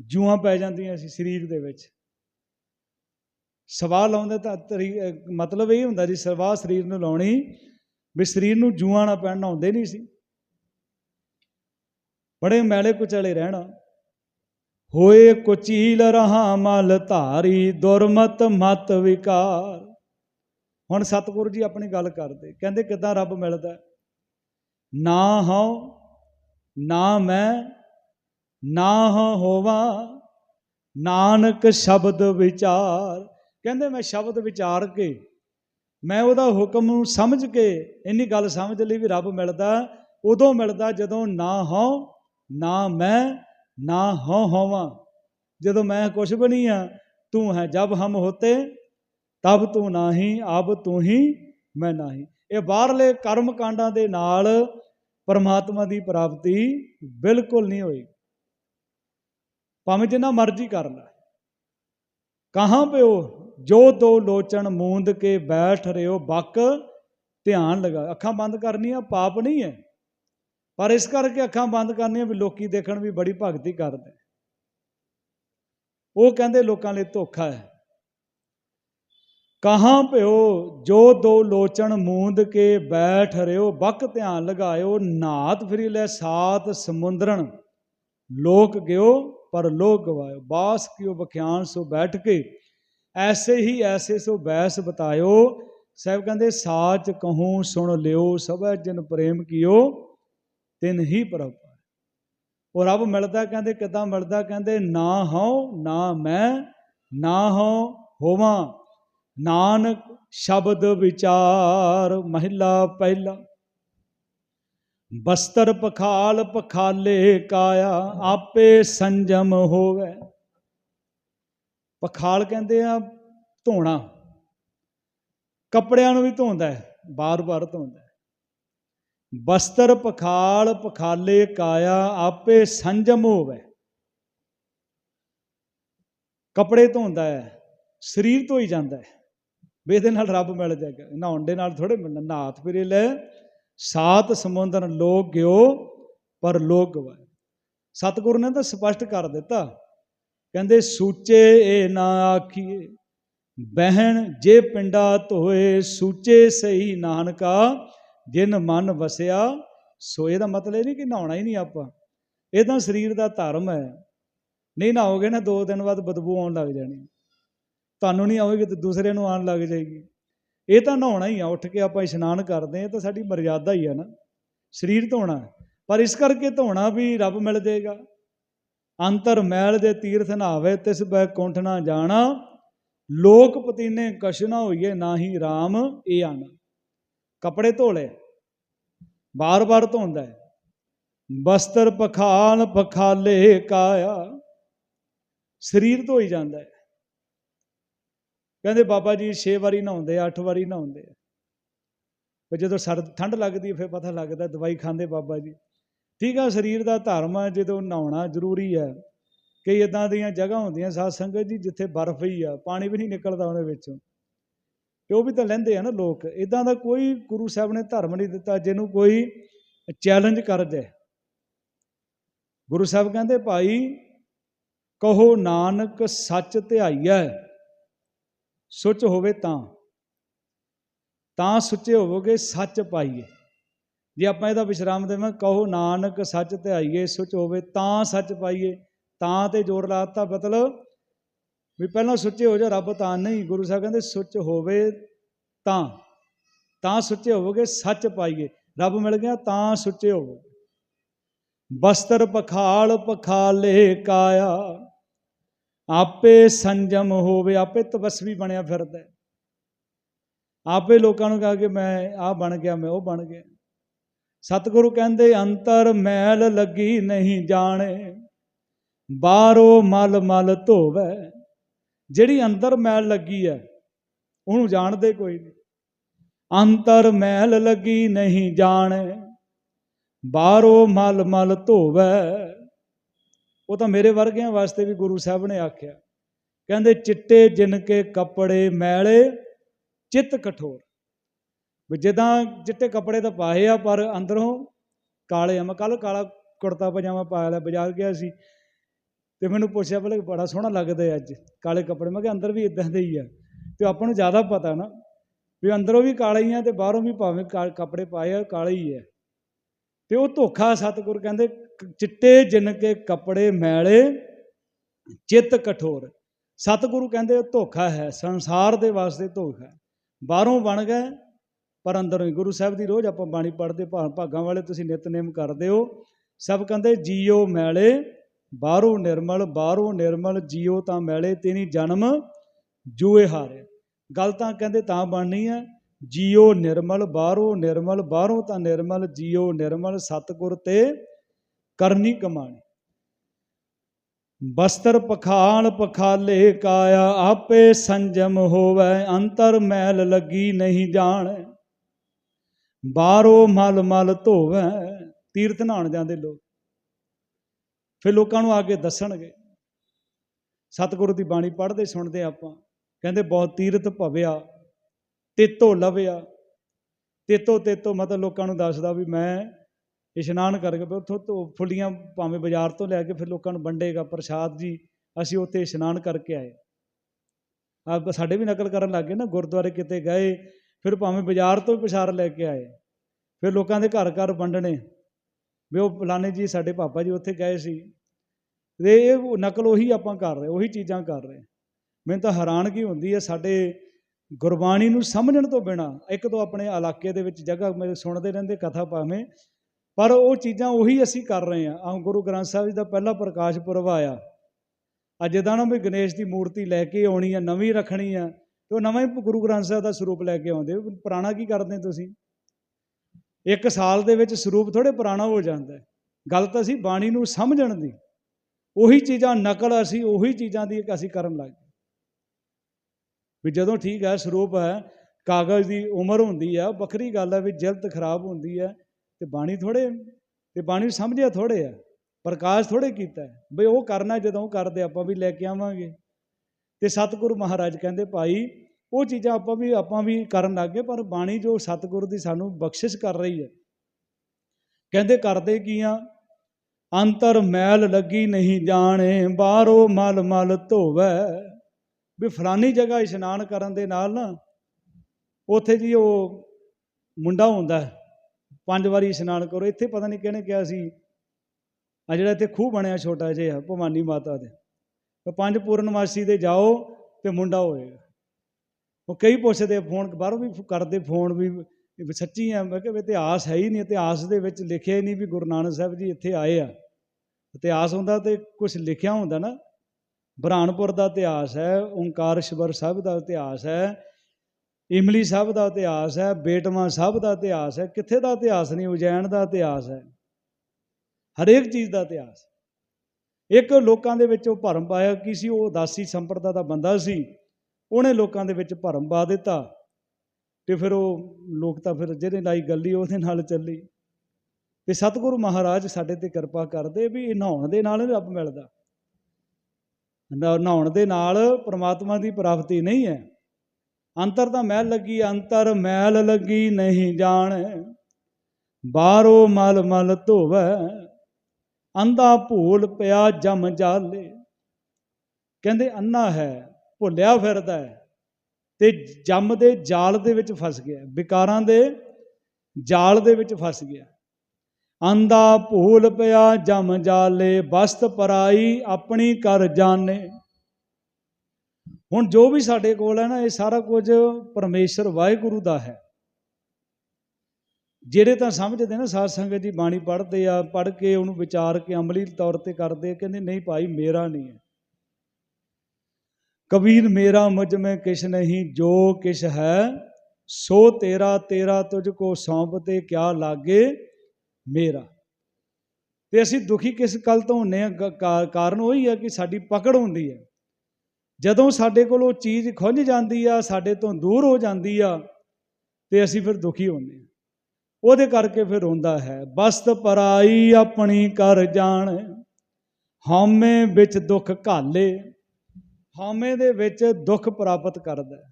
ਜੂਆਂ ਪੈ ਜਾਂਦੀਆਂ ਸੀ ਸਰੀਰ ਦੇ ਵਿੱਚ। ਸਵਾਹ ਲਾਉਂਦੇ ਤਾਂ ਮਤਲਬ ਇਹ ਹੁੰਦਾ ਜੀ ਸਵਾਹ ਸਰੀਰ ਨੂੰ ਲਾਉਣੀ ਵੀ ਸਰੀਰ ਨੂੰ ਜੂਆਂ ਨਾ ਪੈਣ ਨਹਾਉਂਦੇ ਨਹੀਂ ਸੀ। ਬੜੇ ਮੈਲੇ ਕੁਚਲੇ ਰਹਿਣਾ। ਹੋਏ ਕੁਚੀਲ ਰਹਾ ਮਲ ਧਾਰੀ, ਦੁਰਮਤ ਮਤ ਵਿਕਾਰ। ਹੁਣ ਸਤਿਗੁਰੂ ਜੀ ਆਪਣੀ ਗੱਲ ਕਰਦੇ, ਕਹਿੰਦੇ ਕਿਦਾਂ ਰੱਬ ਮਿਲਦਾ? ਨਾ ਹਉ, ਨਾ ਮੈਂ, ਨਾ ਹਉ ਨਾਨਕ ਸ਼ਬਦ ਵਿਚਾਰ। ਕਹਿੰਦੇ ਮੈਂ ਸ਼ਬਦ ਵਿਚਾਰ ਕੇ, ਮੈਂ ਉਹਦਾ ਹੁਕਮ ਨੂੰ ਸਮਝ ਕੇ ਇੰਨੀ ਗੱਲ ਸਮਝ ਲਈ ਵੀ ਰੱਬ ਮਿਲਦਾ, ਉਦੋਂ ਮਿਲਦਾ ਜਦੋਂ ਨਾ ਹਉ, ਨਾ ਮੈਂ ਨਾ ਹਉ ਹੋਵਾਂ ਜਦੋਂ ਮੈਂ ਕੁਛ ਵੀ ਨਹੀਂ ਆ ਤੂੰ ਹੈ ਜਬ ਹਮ ਹੋਤੇ, ਤਬ ਤੂੰ ਨਹੀਂ ਅਬ ਤੂੰ ਹੀ, ਮੈਂ ਨਹੀਂ। ਇਹ ਬਾਹਰਲੇ ਕਰਮ ਕਾਂਡਾਂ ਦੇ ਨਾਲ ਪਰਮਾਤਮਾ ਦੀ ਪ੍ਰਾਪਤੀ ਬਿਲਕੁਲ ਨਹੀਂ ਹੋਈ। ਭਾਵੇਂ ਜਿੰਨਾ ਮਰਜ਼ੀ ਕਰ ਲੈ। ਕਹਾਂ ਪਿਓ, ਜੋ ਦੋ ਲੋਚਣ ਮੂੰਦ ਕੇ ਬੈਠ ਰਿਓ ਬੱਕ, ਧਿਆਨ ਲਗਾ। ਅੱਖਾਂ ਬੰਦ ਕਰਨੀਆਂ ਪਾਪ ਨਹੀਂ ਹੈ। ਪਰ ਇਸ ਕਰਕੇ ਅੱਖਾਂ ਬੰਦ ਕਰਨੀਆਂ ਵੀ ਲੋਕੀ ਦੇਖਣ ਵੀ ਬੜੀ ਭਗਤੀ ਕਰਦੇ। ਉਹ ਕਹਿੰਦੇ ਲੋਕਾਂ ਲਈ ਧੋਖਾ ਹੈ। ਕਹਾਂ ਪਿਓ ਜੋ ਦੋ ਲੋਚਣ ਮੂੰਦ ਕੇ ਬੈਠ ਰਿਓ, ਬਕ ਧਿਆਨ ਲਗਾਇਓ ਨਾਤ ਫਿਰੀ ਲੈ ਸਾਤ ਸਮੁੰਦਰਨ ਲੋਕ ਗਿਓ, ਪਰ ਲੋਕ ਗਵਾਇਓ। ਬਾਸ ਕਿਉ ਬਖਿਆਨ ਸੋ ਬੈਠ ਕੇ, ਐਸੇ ਹੀ ਐਸੇ ਸੋ ਬੈਸ ਬਤਾਇਓ। ਸਾਹਿਬ ਕਹਿੰਦੇ, ਸਾਚ ਕਹੂੰ ਸੁਣ ਲਿਓ, ਸਭੈ ਜਿਨ ਪ੍ਰੇਮ ਕੀਓ। ਤਿੰਨ ਹੀ ਪ੍ਰਭ ਉਹ ਰੱਬ ਮਿਲਦਾ ਕਹਿੰਦੇ ਕਿਦਾਂ ਮਿਲਦਾ ਕਹਿੰਦੇ, ਨਾ ਹਉ, ਨਾ ਮੈਂ, ਨਾ ਹਉ ਹੋਵਾਂ। ਨਾਨਕ ਸ਼ਬਦ ਵਿਚਾਰ ਮਹਿਲਾ ਪਹਿਲਾ। ਬਸਤਰ ਪਖਾਲ ਪਖਾਲੇ ਕਾਇਆ, ਆਪੇ ਸੰਜਮ ਹੋਵੇ। ਪਖਾਲ ਕਹਿੰਦੇ ਆ ਧੋਣਾ। ਕੱਪੜਿਆਂ ਨੂੰ ਵੀ ਧੋਂਦਾ ਹੈ, ਬਾਰ-ਬਾਰ ਧੋਂਦਾ ਬਸਤਰ ਪਖਾਲ ਪਖਾਲੇ ਕਾਇਆ, ਆਪੇ ਸੰਜਮ ਹੋਵੇ। ਕੱਪੜੇ ਧੋਂਦਾ ਹੈ, ਸਰੀਰ ਧੋਈ ਜਾਂਦਾ ਹੈ। ਵੀ ਇਹਦੇ ਨਾਲ ਰੱਬ ਮਿਲ ਜਾਏਗਾ। ਨਹਾਉਣ ਦੇ ਨਾਲ ਥੋੜੇ ਮਿਲਣਾ ਨਾਥ ਫਿਰੇ ਲੈ, ਸਾਤ ਸਮੁੰਦਰ ਲੋਕ ਗਿਓ, ਪਰ ਲੋਕ ਗਵਾਏ। ਸਤਿਗੁਰੂ ਨੇ ਤਾਂ ਸਪਸ਼ਟ ਕਰ ਦਿੱਤਾ। ਕਹਿੰਦੇ, ਸੂਚੇ ਇਹ ਨਾ ਆਖੀਏ, ਬਹਿਣ ਜੇ ਪਿੰਡਾ ਧੋਏ, ਸੂਚੇ ਸਹੀ ਨਾਨਕਾ ਜਿਨ ਮਨ ਵਸਿਆ, ਸੋ ਇਹਦਾ ਮਤਲਬ ਇਹ ਨਹੀਂ ਕਿ ਨਹਾਉਣਾ ਹੀ ਨਹੀਂ ਆਪਾਂ। ਇਹ ਤਾਂ ਸਰੀਰ ਦਾ ਧਰਮ ਹੈ। ਨਹੀਂ ਨਹਾਓਗੇ ਨਾ, ਦੋ ਦਿਨ ਬਾਅਦ ਬਦਬੂ ਆਉਣ ਲੱਗ ਜਾਣੀ। ਤੁਹਾਨੂੰ ਨਹੀਂ ਆਵੇਗੀ ਤੇ ਦੂਸਰੇ ਨੂੰ ਆਉਣ ਲੱਗ ਜਾਏਗੀ। ਇਹ ਤਾਂ ਨਹਾਉਣਾ ਹੀ ਆ। ਉੱਠ ਕੇ ਆਪਾਂ ਇਸ਼ਨਾਨ ਕਰਦੇ ਆ ਤਾਂ ਸਾਡੀ ਮਰਿਆਦਾ ਹੀ ਆ ਨਾ। ਸਰੀਰ ਧੋਣਾ ਪਰ ਇਸ ਕਰਕੇ ਧੋਣਾ ਵੀ ਰੱਬ ਮਿਲ ਜਾਏਗਾ। ਅੰਤਰ ਮੈਲ ਦੇ ਤੀਰਥ ਨਹਾਵੇ, ਤਿਸ ਬੈ ਕੁੰਠ ਨਾ ਜਾਣਾ। ਲੋਕ ਪਤੀਨੇ ਕਛ ਨਾ ਹੋਈਏ ਨਾਹੀ RAM ਇਹ ਆਣਾ। ਕੱਪੜੇ ਧੋ ਲਏ ਬਾਰ-ਬਾਰ ਧੋਂਦਾ ਹੈ। ਬਸਤਰ ਪਖਾਲ ਪਖਾਲੇ ਕਾਇਆ। ਸਰੀਰ ਧੋਈ ਜਾਂਦਾ ਹੈ। ਕਹਿੰਦੇ ਬਾਬਾ ਜੀ 6 ਵਾਰੀ ਨਹਾਉਂਦੇ ਆ 8 ਵਾਰੀ ਨਹਾਉਂਦੇ ਆ। ਜਦੋਂ ਸਰਦ ਠੰਡ ਲੱਗਦੀ ਫਿਰ ਪਤਾ ਲੱਗਦਾ ਦਵਾਈ ਖਾਂਦੇ ਬਾਬਾ ਜੀ। ਠੀਕ ਆ, ਸਰੀਰ ਦਾ ਧਰਮ ਆ, ਜਦੋਂ ਨਹਾਉਣਾ ਜ਼ਰੂਰੀ ਹੈ। ਕਈ ਇਦਾਂ ਦੀਆਂ ਜਗ੍ਹਾ ਹੁੰਦੀਆਂ, ਸਾਧ ਸੰਗਤ ਜੀ, ਜਿੱਥੇ ਬਰਫ਼ ਹੀ ਆ, ਪਾਣੀ ਵੀ ਨਹੀਂ ਨਿਕਲਦਾ ਉਹਦੇ ਵਿੱਚੋਂ। ਤੇ ਉਹ ਵੀ ਤਾਂ ਲੈਂਦੇ ਆ ਨਾ ਲੋਕ। ਇਦਾਂ ਦਾ ਕੋਈ ਗੁਰੂ ਸਾਹਿਬ ਨੇ ਧਰਮ ਨਹੀਂ ਦਿੱਤਾ ਜਿਹਨੂੰ ਕੋਈ ਚੈਲੰਜ ਕਰ ਜਾਏ। ਗੁਰੂ ਸਾਹਿਬ ਕਹਿੰਦੇ, ਭਾਈ, ਕਹੋ ਨਾਨਕ ਸੱਚ ਧਿਆਈਐ, ਸੁੱਚ ਹੋਵੇ ਤਾਂ। ਤਾਂ ਸੁੱਚੇ ਹੋਵੋਗੇ, ਸੱਚ ਪਾਈਏ। ਜੇ ਆਪਾਂ ਇਹਦਾ ਵਿਸ਼ਰਾਮ ਦੇਵਾਂ, ਕਹੋ ਨਾਨਕ ਸੱਚ ਧਿਆਈਏ ਸੁੱਚ ਹੋਵੇ ਤਾਂ ਸੱਚ ਪਾਈਏ। ਤਾਂ ਤੇ ਜ਼ੋਰ ਲਾਤਾ ਮਤਲਬ ਵੀ ਪਹਿਲਾਂ ਸੁੱਚੇ ਹੋ ਜਾ, ਰੱਬ ਤਾਂ ਨਹੀਂ। ਗੁਰੂ ਸਾਹਿਬ ਕਹਿੰਦੇ, ਸੁੱਚ ਹੋਵੇ ਤਾਂ। ਤਾਂ ਸੁੱਚੇ ਹੋਵੋਗੇ, ਸੱਚ ਪਾਈਏ। ਰੱਬ ਮਿਲ ਗਿਆ, ਤਾਂ ਸੁੱਚੇ ਹੋਵੋਗੇ। ਬਸਤਰ ਪਖਾਲ ਪਖਾਲੇ ਕਾਇਆ। ਆਪੇ ਸੰਜਮ ਹੋਵੇ। ਆਪੇ ਤਪਸਵੀ ਬਣਿਆ ਫਿਰਦਾ। ਆਪੇ ਲੋਕਾਂ ਨੂੰ ਕਹਾ ਕਿ, ਮੈਂ ਆ ਬਣ ਗਿਆ, ਮੈਂ, ਉਹ ਬਣ ਗਿਆ। ਸਤਿਗੁਰੂ ਕਹਿੰਦੇ, ਅੰਤਰ ਮੈਲ ਲੱਗੀ ਨਹੀਂ ਜਾਣੇ। ਬਾਹਰੋਂ ਮਲ ਮਲ ਧੋਵੇ। ਜਿਹੜੀ ਅੰਦਰ ਮੈਲ ਲੱਗੀ ਹੈ, ਉਹਨੂੰ ਜਾਣਦੇ ਕੋਈ ਨਹੀਂ। ਅੰਤਰ ਮੈਲ ਲੱਗੀ ਨਹੀਂ ਜਾਣੇ, ਬਾਹਰੋਂ ਮਲ ਮਲ ਧੋਵੇ। ਉਹ ਤਾਂ ਮੇਰੇ ਵਰਗਿਆਂ ਵਾਸਤੇ ਵੀ ਗੁਰੂ ਸਾਹਿਬ ਨੇ ਆਖਿਆ, ਕਹਿੰਦੇ, ਚਿੱਟੇ ਜਿਨ ਕੇ ਕੱਪੜੇ ਮੈਲੇ, ਚਿੱਤ ਕਠੋਰ। ਵੀ ਜਿੱਦਾਂ ਚਿੱਟੇ ਕੱਪੜੇ ਤਾਂ ਪਾਏ ਆ, ਪਰ ਅੰਦਰੋਂ ਕਾਲੇ ਆ ਮੈਂ ਕੱਲ ਕਾਲਾ ਕੁੜਤਾ ਪਜਾਮਾ ਪਾਇਆ ਲਿਆ, ਬਾਜ਼ਾਰ ਗਿਆ ਸੀ। ਤੇ ਮੈਨੂੰ ਪੁੱਛਿਆ ਬਲੇ ਬੜਾ ਸੋਹਣਾ ਲੱਗਦਾ ਅੱਜ, ਕਾਲੇ ਕੱਪੜੇ। ਮੈਂ ਕਿਹਾ ਅੰਦਰ ਵੀ ਇਦਾਂ ਦੇ ਹੀ ਆ। ਤੇ ਆਪਾਂ ਨੂੰ ਜ਼ਿਆਦਾ ਪਤਾ ਨਾ ਵੀ ਅੰਦਰੋਂ ਵੀ ਕਾਲੇ ਹੀ ਆ ਤੇ ਬਾਹਰੋਂ ਵੀ ਭਾਵੇਂ ਕਾ- ਕੱਪੜੇ ਪਾਏ ਆ, ਕਾਲੇ ਹੀ ਆ। ਤੇ ਉਹ ਧੋਖਾ ਸਤਿਗੁਰ ਕਹਿੰਦੇ ਚਿੱਟੇ ਜਿਨ ਕੇ ਕੱਪੜੇ ਮੈਲੇ, ਚਿੱਤ ਕਠੋਰ। ਸਤਿਗੁਰੂ ਕਹਿੰਦੇ, ਉਹ ਧੋਖਾ ਹੈ, ਸੰਸਾਰ ਦੇ ਵਾਸਤੇ ਧੋਖਾ ਬਾਹਰੋਂ ਬਣ ਗਏ, ਪਰ ਅੰਦਰੋਂ ਹੀ। ਗੁਰੂ ਸਾਹਿਬ ਦੀ ਰੋਜ਼ ਆਪਾਂ ਬਾਣੀ ਪੜ੍ਹਦੇ ਭਾ- ਭਾਗਾਂ ਵਾਲੇ ਤੁਸੀਂ ਨਿਤਨੇਮ ਕਰਦੇ ਹੋ। ਸਭ ਕਹਿੰਦੇ, ਜੀਓ ਮੈਲੇ ਬਾਹਰੋਂ ਨਿਰਮਲ ਬਾਹਰੋਂ ਨਿਰਮਲ, ਜੀਓ ਤਾਂ ਮੈਲੇ ਤੇਨੀ ਜਨਮ ਜੂਏ ਹਾਰੇ। ਗੱਲ ਤਾਂ ਕਹਿੰਦੇ ਤਾਂ ਬਣਨੀ ਹੈ, ਜੀਓ ਨਿਰਮਲ, ਬਾਹਰੋਂ ਨਿਰਮਲ, ਬਾਹਰੋਂ ਤਾਂ ਨਿਰਮਲ, ਜੀਓ ਨਿਰਮਲ, ਸਤਿਗੁਰ ਤੇ ਕਰਨੀ ਕਮਾਣੀ। ਬਸਤਰ ਪਖਾਲ ਪਖਾਲੇ ਕਾਇਆ, ਆਪੇ ਸੰਜਮ ਹੋਵੇ, ਅੰਤਰ ਮੈਲ ਲੱਗੀ ਨਹੀਂ ਜਾਣ। ਬਾਹਰੋਂ ਮਲ ਮਲ ਧੋਵੇ, ਤੀਰਥ ਨਹਾਉਣ ਜਾਂਦੇ ਲੋਕ। ਫਿਰ ਲੋਕਾਂ ਨੂੰ ਆ ਕੇ ਦੱਸਣਗੇ। ਸਤਿਗੁਰੂ ਦੀ ਬਾਣੀ ਪੜ੍ਹਦੇ ਸੁਣਦੇ ਆਪਾਂ, ਕਹਿੰਦੇ ਬਹੁਤ ਤੀਰਥ ਭਵਿਆ, ਤੇਤੋ ਲਵਿਆ। ਤੇਤੋ ਤੇਤੋ ਮਤਲਬ ਲੋਕਾਂ ਨੂੰ ਦੱਸਦਾ ਵੀ ਮੈਂ ਇਸ਼ਨਾਨ ਕਰਕੇ ਫਿਰ ਉੱਥੋਂ ਤੋਂ ਫੁੱਲੀਆਂ ਭਾਵੇਂ ਬਾਜ਼ਾਰ ਤੋਂ ਲੈ ਕੇ ਫਿਰ ਲੋਕਾਂ ਨੂੰ ਵੰਡੇਗਾ, ਪ੍ਰਸ਼ਾਦ ਜੀ, ਅਸੀਂ ਉੱਥੇ ਇਸ਼ਨਾਨ ਕਰਕੇ ਆਏ। ਆ ਸਾਡੇ ਵੀ ਨਕਲ ਕਰਨ ਲੱਗ ਗਏ ਨਾ, ਗੁਰਦੁਆਰੇ ਕਿਤੇ ਗਏ, ਫਿਰ ਭਾਵੇਂ ਬਾਜ਼ਾਰ ਤੋਂ ਵੀ ਪ੍ਰਸ਼ਾਦ ਲੈ ਕੇ ਆਏ। ਫਿਰ ਲੋਕਾਂ ਦੇ ਘਰ ਘਰ ਵੰਡਣੇ। ਵੀ ਉਹ ਫਲਾਣੇ ਜੀ ਸਾਡੇ ਪਾਪਾ ਜੀ ਉੱਥੇ ਗਏ ਸੀ ਤੇ ਇਹ ਨਕਲ ਉਹੀ ਆਪਾਂ ਕਰ ਰਹੇ, ਉਹੀ ਚੀਜ਼ਾਂ ਕਰ ਰਹੇ। ਮੈਨੂੰ ਤਾਂ ਹੈਰਾਨਗੀ ਹੁੰਦੀ ਹੈ ਸਾਡੇ ਗੁਰਬਾਣੀ ਨੂੰ ਸਮਝਣ ਤੋਂ ਬਿਨਾ, ਇੱਕ ਤੋਂ ਆਪਣੇ ਇਲਾਕੇ ਦੇ ਵਿੱਚ ਜਗ੍ਹਾ ਮੇਰੇ ਸੁਣਦੇ ਰਹਿੰਦੇ ਕਥਾ ਭਾਵੇਂ, ਪਰ ਉਹ ਚੀਜ਼ਾਂ ਉਹੀ ਅਸੀਂ ਕਰ ਰਹੇ ਹਾਂ। ਆ ਗੁਰੂ ਗ੍ਰੰਥ ਸਾਹਿਬ ਜੀ ਦਾ ਪਹਿਲਾ ਪ੍ਰਕਾਸ਼ ਪੁਰਬ ਆਇਆ। ਅੱਜ ਜਿੱਦਾਂ ਨਾ ਵੀ ਗਣੇਸ਼ ਦੀ ਮੂਰਤੀ ਲੈ ਕੇ ਆਉਣੀ ਆ, ਨਵੀਂ ਰੱਖਣੀ ਆ, ਤੇ ਉਹ ਨਵਾਂ ਹੀ ਗੁਰੂ ਗ੍ਰੰਥ ਸਾਹਿਬ ਦਾ ਸਰੂਪ ਲੈ ਕੇ ਆਉਂਦੇ ਪੁਰਾਣਾ ਕੀ ਕਰਦੇ ਤੁਸੀਂ? ਇੱਕ ਸਾਲ ਦੇ ਵਿੱਚ ਸਰੂਪ ਥੋੜੇ ਪੁਰਾਣਾ ਹੋ ਜਾਂਦਾ ਹੈ। ਗੱਲ ਤਾਂ ਅਸੀਂ ਬਾਣੀ ਨੂੰ ਸਮਝਣ ਦੀ ਉਹੀ ਚੀਜ਼ਾਂ ਨਕਲ ਅਸੀਂ, ਉਹੀ ਚੀਜ਼ਾਂ ਦੀ ਅਸੀਂ ਕਰਨ ਲੱਗ ਗਏ ਵੀ ਜਦੋਂ ਠੀਕ ਹੈ, ਸਰੂਪ ਹੈ, ਕਾਗਜ਼ ਦੀ ਉਮਰ ਹੁੰਦੀ ਆ ਵੱਖਰੀ ਗੱਲ ਹੈ ਵੀ ਜਲਦ ਖਰਾਬ ਹੁੰਦੀ ਹੈ ਤੇ ਬਾਣੀ ਥੋੜੇ ਤੇ ਬਾਣੀ ਸਮਝਿਆ ਥੋੜੇ ਆ ਪ੍ਰਕਾਸ਼ ਥੋੜੇ ਕੀਤਾ ਹੈ। ਬਈ ਉਹ ਕਰਨਾ ਜਦੋਂ ਉਹ ਕਰਦੇ ਆਪਾਂ ਵੀ ਲੈ ਕੇ ਆਵਾਂਗੇ ਤੇ ਸਤਿਗੁਰੂ ਮਹਾਰਾਜ ਕਹਿੰਦੇ, ਭਾਈ ਉਹ ਚੀਜ਼ਾਂ ਆਪਾਂ ਵੀ ਆਪਾਂ ਵੀ ਕਰਨ ਲੱਗੇ ਪਰ ਬਾਣੀ ਜੋ ਸਤਿਗੁਰੂ ਦੀ ਸਾਨੂੰ ਬਖਸ਼ਿਸ਼ ਕਰ ਰਹੀ ਹੈ। ਕਹਿੰਦੇ ਕਰਦੇ ਕੀ ਆ? ਅੰਤਰ ਮੈਲ ਲੱਗੀ ਨਹੀਂ ਜਾਣੇ, ਬਾਹਰੋਂ ਮਲ ਮਲ ਧੋਵੇ। ਵੀ ਫਲਾਨੀ ਜਗ੍ਹਾ ਇਸ਼ਨਾਨ ਕਰਨ ਦੇ ਨਾਲ ਨਾ, ਉੱਥੇ ਜੀ ਉਹ ਮੁੰਡਾ ਹੁੰਦਾ ਪੰਜ ਵਾਰੀ ਇਸ਼ਨਾਨ ਕਰੋ, ਇੱਥੇ ਪਤਾ ਨਹੀਂ ਕਿਹਨੇ ਕਿਹਾ ਸੀ, ਆ ਜਿਹੜਾ ਇੱਥੇ ਖੂਹ ਬਣਿਆ ਛੋਟਾ ਜਿਹਾ, ਭਵਾਨੀ ਮਾਤਾ ਦੇ। ਪੰਜ ਪੂਰਨਮਾਸੀ ਦੇ ਜਾਓ ਤੇ ਮੁੰਡਾ ਹੋਏਗਾ। ਉਹ ਕਈ ਪੁੱਛਦੇ ਫੋਨ, ਬਾਹਰੋਂ ਵੀ ਕਰਦੇ ਫੋਨ ਵੀ ਸੱਚੀ ਆ ਮੈਂ ਕਿਹਾ ਵੀ ਇਤਿਹਾਸ ਹੈ ਹੀ ਨਹੀਂ, ਇਤਿਹਾਸ ਦੇ ਵਿੱਚ ਲਿਖਿਆ ਹੀ ਨਹੀਂ ਵੀ ਗੁਰੂ ਨਾਨਕ ਸਾਹਿਬ ਜੀ ਇੱਥੇ ਆਏ ਆ। ਇਤਿਹਾਸ ਹੁੰਦਾ ਤੇ ਕੁਝ ਲਿਖਿਆ ਹੁੰਦਾ ਨਾ। ਬ੍ਰਾਨਪੁਰ ਦਾ ਇਤਿਹਾਸ ਹੈ, ਓੰਕਾਰਸ਼ਵਰ ਸਾਹਿਬ ਦਾ ਇਤਿਹਾਸ ਹੈ, ਇਮਲੀ ਸਾਹਿਬ ਦਾ ਇਤਿਹਾਸ ਹੈ, ਬੇਟਵਾ ਸਾਹਿਬ ਦਾ ਇਤਿਹਾਸ ਹੈ, ਕਿੱਥੇ ਦਾ ਇਤਿਹਾਸ ਨਹੀਂ, ਉਜੈਨ ਦਾ ਇਤਿਹਾਸ ਹੈ। ਹਰੇਕ ਚੀਜ਼ ਦਾ ਇਤਿਹਾਸ। ਇੱਕ ਲੋਕਾਂ ਦੇ ਵਿੱਚ ਉਹ ਭਰਮ ਪਾਇਆ, ਕੀ ਸੀ, ਉਹ ਉਦਾਸੀ ਸੰਪਰਦਾ ਦਾ ਬੰਦਾ ਸੀ। ਉਹਨੇ ਲੋਕਾਂ ਦੇ ਵਿੱਚ ਭਰਮ ਪਾ ਦਿੱਤਾ ਤੇ ਫਿਰ ਉਹ ਲੋਕ ਤਾਂ ਫਿਰ ਜਿਹਦੇ ਲਾਈ ਗੱਲੀ ਉਹਦੇ ਨਾਲ ਚੱਲੀ। ਤੇ ਸਤਿਗੁਰੂ ਮਹਾਰਾਜ ਸਾਡੇ ਤੇ ਕਿਰਪਾ ਕਰਦੇ ਵੀ ਇਹ ਨਹਾਉਣ ਦੇ ਨਾਲ ਰੱਬ ਮਿਲਦਾ। ਨਹਾਉਣ ਦੇ ਨਾਲ ਪ੍ਰਮਾਤਮਾ ਦੀ ਪ੍ਰਾਪਤੀ ਨਹੀਂ ਹੈ। ਅੰਤਰ ਤਾਂ ਮੈਲ ਲੱਗੀ, ਅੰਤਰ ਮੈਲ ਲੱਗੀ ਨਹੀਂ ਜਾਣ। ਬਾਹਰੋਂ ਮਲ ਮਲ ਧੋਵੇ, ਅੰਧਾ ਭੂਲ ਪਿਆ ਜਮ ਜਾਲੇ। ਕਹਿੰਦੇ ਅੰਨਾ ਹੈ ਭੁੱਲਿਆ ਫਿਰਦਾ ਹੈ ਤੇ ਜੰਮ ਦੇ ਜਾਲ ਦੇ ਵਿੱਚ ਫਸ ਗਿਆ, ਵਿਕਾਰਾਂ ਦੇ ਜਾਲ ਦੇ ਵਿੱਚ ਫਸ ਗਿਆ। ਆਂਦਾ ਭੂਲ ਪਿਆ ਜਮ ਜਾਲੇ, ਬਸਤ ਪਰਾਈ ਆਪਣੀ ਕਰ ਜਾਣੇ। ਹੁਣ ਜੋ ਵੀ ਸਾਡੇ ਕੋਲ ਹੈ ਨਾ, ਇਹ ਸਾਰਾ ਕੁਝ ਪਰਮੇਸ਼ਰ ਵਾਹਿਗੁਰੂ ਦਾ ਹੈ। ਜਿਹੜੇ ਤਾਂ ਸਮਝਦੇ ਨਾ ਸਾਧ ਸੰਗਤ ਜੀ ਬਾਣੀ ਪੜ੍ਹਦੇ ਆ, ਪੜ੍ਹ ਕੇ ਉਹਨੂੰ ਵਿਚਾਰ ਕੇ ਅਮਲੀ ਤੌਰ ਤੇ ਕਰਦੇ ਕਹਿੰਦੇ, ਨਹੀਂ ਭਾਈ, ਮੇਰਾ ਨਹੀਂ ਹੈ। ਕਬੀਰ ਮੇਰਾ ਮੁਝ ਮੈਂ ਕਿਛ ਨਹੀਂ, ਜੋ ਕਿਛ ਹੈ ਸੋ ਤੇਰਾ ਤੇਰਾ ਤੁਝ ਕੋ ਸੌਂਪ ਤੇ ਕਿਆ ਲਾਗੇ ਮੇਰਾ। ਤੇ ਅਸੀਂ ਦੁਖੀ ਕਿਸ ਗੱਲ ਤੋਂ ਹੁੰਨੇ ਆ ਕਾ- ਕਾਰਨ ਉਹੀ ਆ ਕਿ ਸਾਡੀ ਪਕੜ ਹੁੰਦੀ ਹੈ। ਜਦੋਂ ਸਾਡੇ ਕੋਲ ਉਹ ਚੀਜ਼ ਖੁੰਝ ਜਾਂਦੀ ਆ, ਸਾਡੇ ਤੋਂ ਦੂਰ ਹੋ ਜਾਂਦੀ ਆ, ਤੇ ਅਸੀਂ ਫਿਰ ਦੁਖੀ ਹੁੰਦੇ ਆ ਉਹਦੇ ਕਰਕੇ ਫਿਰ ਹੁੰਦਾ ਹੈ, ਬਸਤ ਪਰਾਈ ਆਪਣੀ ਕਰ ਜਾਣ, ਹਉਮੈ ਵਿੱਚ ਦੁੱਖ ਘਾਲੇ। ਹਉਮੈ ਦੇ ਵਿੱਚ ਦੁੱਖ ਪ੍ਰਾਪਤ ਕਰਦਾ ਹੈ।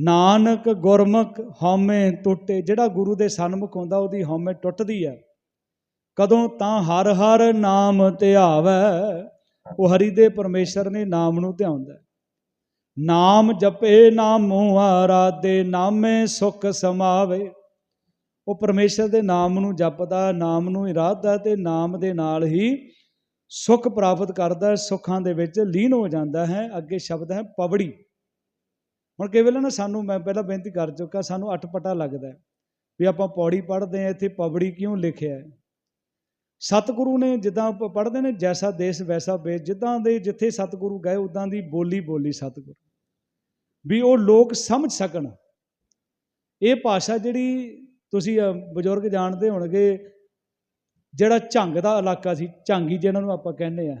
ਨਾਨਕ ਗੁਰਮੁਖ ਹਉਮੈ ਟੁੱਟੇ, ਜਿਹੜਾ ਗੁਰੂ ਦੇ ਸਨਮੁਖ ਹੁੰਦਾ, ਉਹਦੀ ਹਉਮੈ ਟੁੱਟਦੀ ਹੈ। ਕਦੋਂ ਤਾਂ ਹਰ ਹਰ ਨਾਮ ਧਿਆਵੈ ਉਹ ਹਰੀ ਦੇ ਪਰਮੇਸ਼ਰ ਨੇ ਨਾਮ ਨੂੰ ਧਿਆਉਂਦਾ ਨਾਮ ਜਪੇ, ਨਾਮੋ ਆਰਾਧੇ, ਨਾਮੇ ਸੁਖ ਸਮਾਵੇ। ਉਹ ਪਰਮੇਸ਼ਰ ਦੇ ਨਾਮ ਨੂੰ ਜਪਦਾ, ਨਾਮ ਨੂੰ ਇਰਾਦਾ ਤੇ ਨਾਮ ਦੇ ਨਾਲ ਹੀ ਸੁਖ ਪ੍ਰਾਪਤ ਕਰਦਾ ਹੈ, ਸੁੱਖਾਂ ਦੇ ਵਿੱਚ ਲੀਨ ਹੋ ਜਾਂਦਾ ਹੈ ਅੱਗੇ ਸ਼ਬਦ ਹੈ ਪਵੜੀ। ਹੁਣ ਕਈ ਵੇਲੇ ਨਾ ਸਾਨੂੰ ਮੈਂ ਪਹਿਲਾਂ ਬੇਨਤੀ ਕਰ ਚੁੱਕਾ ਸਾਨੂੰ ਅਟਪਟਾ ਲੱਗਦਾ ਹੈ ਵੀ ਆਪਾਂ ਪੌੜੀ ਪੜ੍ਹਦੇ ਆ ਇੱਥੇ ਪਵੜੀ ਕਿਉਂ ਲਿਖਿਆ ਹੈ? ਸਤਿਗੁਰੂ ਨੇ ਜਿੱਦਾਂ ਆਪਾਂ ਪੜ੍ਹਦੇ ਨੇ ਜੈਸਾ ਦੇਸ਼ ਵੈਸਾ ਵੇਸ਼ ਜਿੱਦਾਂ ਦੇ ਜਿੱਥੇ ਸਤਿਗੁਰੂ ਗਏ ਉਦਾਂ ਦੀ ਬੋਲੀ ਬੋਲੀ ਸਤਿਗੁਰੂ। ਵੀ ਉਹ ਲੋਕ ਸਮਝ ਸਕਣ। ਇਹ ਭਾਸ਼ਾ ਜਿਹੜੀ ਤੁਸੀਂ ਬਜ਼ੁਰਗ ਜਾਣਦੇ ਹੋਣਗੇ ਜਿਹੜਾ ਝੰਗ ਦਾ ਇਲਾਕਾ ਸੀ, ਝਾਂਗੀ ਜਿਹਨਾਂ ਨੂੰ ਆਪਾਂ ਕਹਿੰਦੇ ਆ।